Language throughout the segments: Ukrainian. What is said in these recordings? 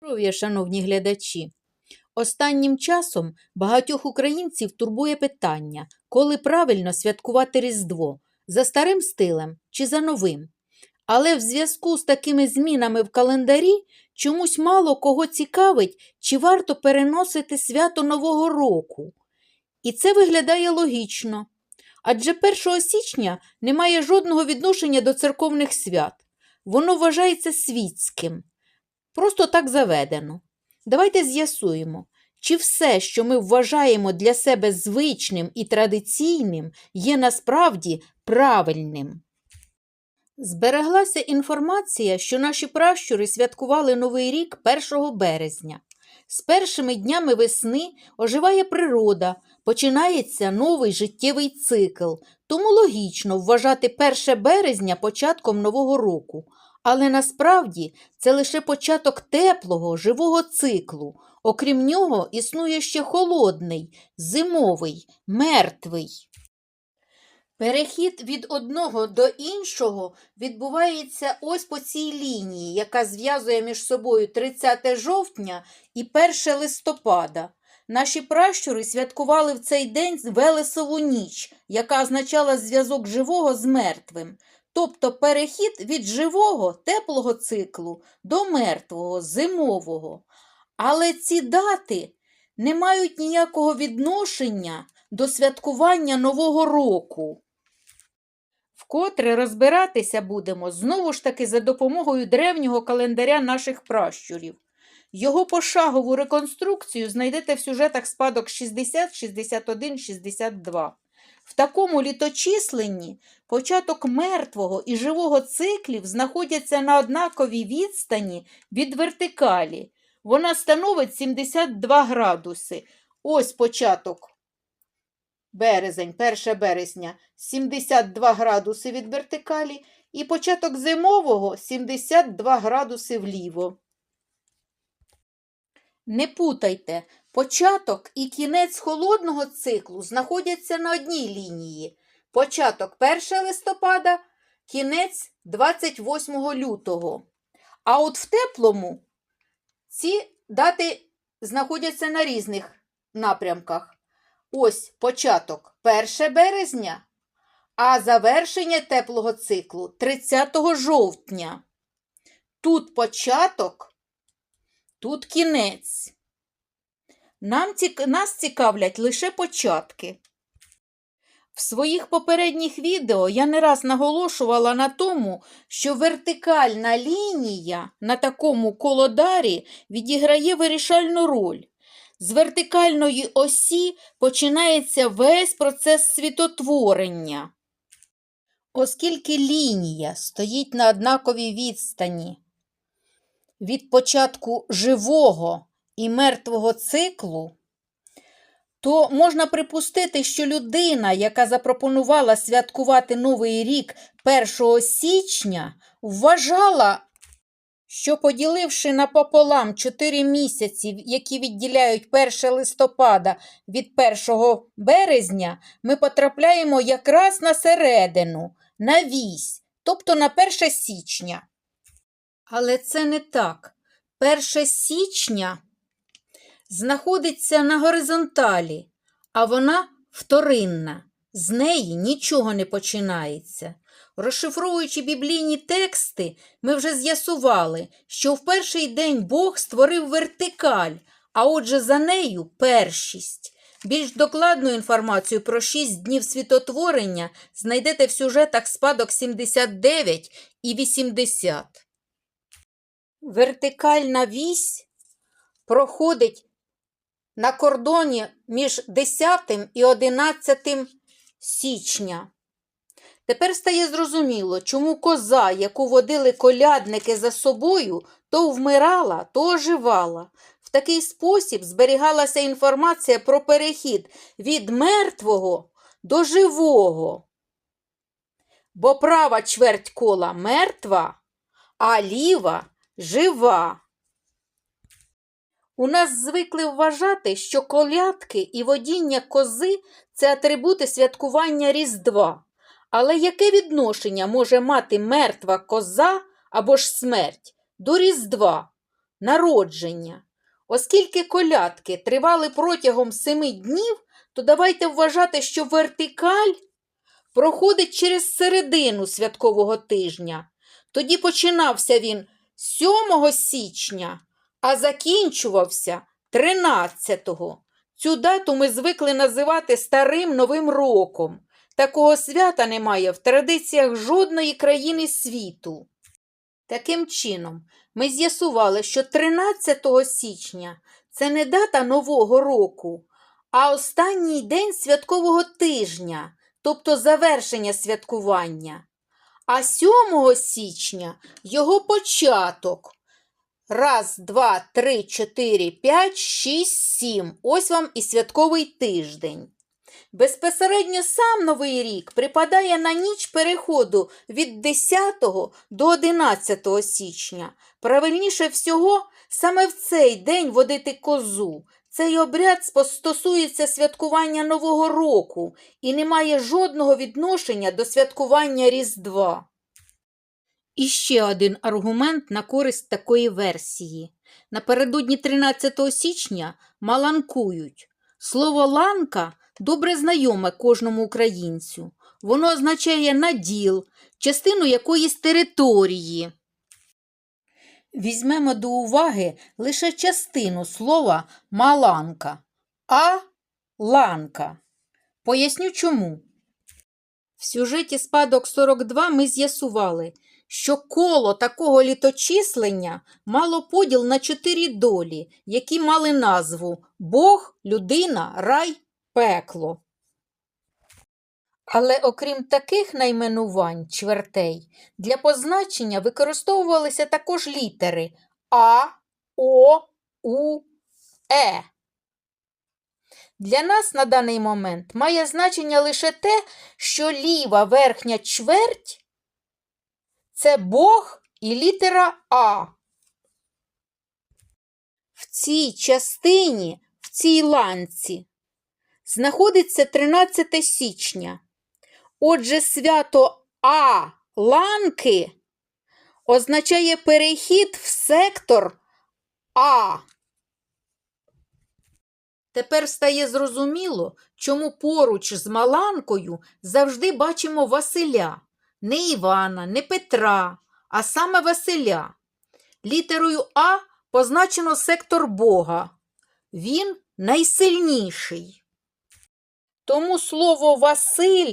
Здоров'я, шановні глядачі! Останнім часом багатьох українців турбує питання, коли правильно святкувати Різдво за старим стилем чи за новим. Але в зв'язку з такими змінами в календарі чомусь мало кого цікавить, чи варто переносити свято Нового року. І це виглядає логічно. Адже 1 січня не має жодного відношення до церковних свят. Воно вважається світським. Просто так заведено. Давайте з'ясуємо, чи все, що ми вважаємо для себе звичним і традиційним, є насправді правильним. Збереглася інформація, що наші пращури святкували Новий рік 1 березня. З першими днями весни оживає природа, починається новий життєвий цикл, тому логічно вважати 1 березня початком Нового року. Але насправді це лише початок теплого, живого циклу. Окрім нього, існує ще холодний, зимовий, мертвий. Перехід від одного до іншого відбувається ось по цій лінії, яка зв'язує між собою 30 жовтня і 1 листопада. Наші пращури святкували в цей день Велесову ніч, яка означала зв'язок живого з мертвим тобто перехід від живого теплого циклу до мертвого зимового. Але ці дати не мають ніякого відношення до святкування Нового року. Вкотре розбиратися будемо знову ж таки за допомогою древнього календаря наших пращурів. Його пошагову реконструкцію знайдете в сюжетах спадок 60, 61, 62. В такому літочисленні початок мертвого і живого циклів знаходяться на однаковій відстані від вертикалі. Вона становить 72 градуси. Ось початок березень, 1 березня 72 градуси від вертикалі, і початок зимового 72 градуси вліво. Не путайте, початок і кінець холодного циклу знаходяться на одній лінії. Початок 1 листопада, кінець 28 лютого. А от в теплому ці дати знаходяться на різних напрямках. Ось початок 1 березня, а завершення теплого циклу 30 жовтня. Тут початок, тут кінець. Нам. Нас цікавлять лише початки. В своїх попередніх відео я не раз наголошувала на тому, що вертикальна лінія на такому колодарі відіграє вирішальну роль. З вертикальної осі починається весь процес світотворення. Оскільки лінія стоїть на однаковій відстані від початку живого і мертвого циклу, то можна припустити, що людина, яка запропонувала святкувати Новий рік 1 січня, вважала, що поділивши напополам 4 місяці, які відділяють 1 листопада від 1 березня, ми потрапляємо якраз на середину, на вісь, тобто на 1 січня. Але це не так. 1 січня знаходиться на горизонталі, а вона вторинна, з неї нічого не починається. Розшифровуючи біблійні тексти, ми вже з'ясували, що в перший день Бог створив вертикаль, а отже за нею першість. Більш докладну інформацію про шість днів світотворення знайдете в сюжетах спадок 79 і 80. Вертикальна вісь проходить на кордоні між 10 і 11 січня. Тепер стає зрозуміло, чому коза, яку водили колядники за собою, то вмирала, то оживала. В такий спосіб зберігалася інформація про перехід від мертвого до живого. Бо права чверть кола мертва, а ліва жива. У нас звикли вважати, що колядки і водіння кози це атрибути святкування Різдва. Але яке відношення може мати мертва коза або ж смерть до Різдва? народження. Оскільки колядки тривали протягом семи днів, то давайте вважати, що вертикаль проходить через середину святкового тижня. Тоді починався він 7 січня, а закінчувався 13-го. Цю дату ми звикли називати Старим Новим роком. Такого свята немає в традиціях жодної країни світу. Таким чином, ми з'ясували, що 13 січня це не дата Нового року, а останній день святкового тижня, тобто завершення святкування. А 7 січня його початок. Раз, два, три, чотири, п'ять, шість, сім. Ось вам і святковий тиждень. Безпосередньо сам Новий рік припадає на ніч переходу від 10 до 11 січня. Правильніше всього, саме в цей день водити козу. Цей обряд стосується святкування Нового року і не має жодного відношення до святкування Різдва. І ще один аргумент на користь такої версії. Напередодні 13 січня маланкують. Слово ланка добре знайоме кожному українцю. Воно означає наділ, частину якоїсь території. Візьмемо до уваги лише частину слова маланка, а ланка. Поясню чому. В сюжеті спадок 42 ми з'ясували, що коло такого літочислення мало поділ на чотири долі, які мали назву Бог, людина, рай, пекло. Але окрім таких найменувань чвертей, для позначення використовувалися також літери А, О, У, Е. Для нас на даний момент має значення лише те, що ліва верхня чверть це Бог і літера А. В цій частині, в цій ланці, знаходиться 13 січня. Отже, свято А ланки означає перехід в сектор А. Тепер стає зрозуміло, чому поруч з Маланкою завжди бачимо Василя. Не Івана, не Петра, а саме Василя. Літерою А позначено сектор Бога. Він найсильніший. Тому слово Василь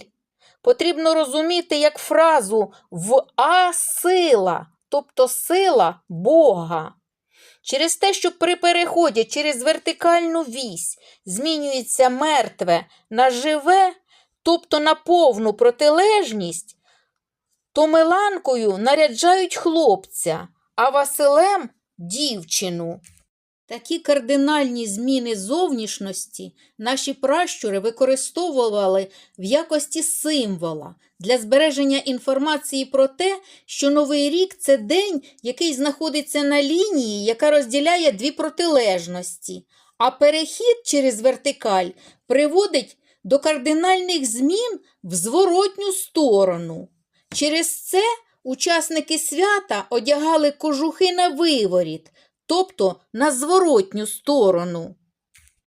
потрібно розуміти як фразу в А сила, тобто сила Бога. Через те, що при переході через вертикальну вісь змінюється мертве на живе, тобто на повну протилежність, то Миланкою наряджають хлопця, а Василем дівчину. Такі кардинальні зміни зовнішності наші пращури використовували в якості символа для збереження інформації про те, що Новий рік це день, який знаходиться на лінії, яка розділяє дві протилежності, а перехід через вертикаль приводить до кардинальних змін в зворотню сторону. Через це учасники свята одягали кожухи на виворіт, тобто на зворотню сторону.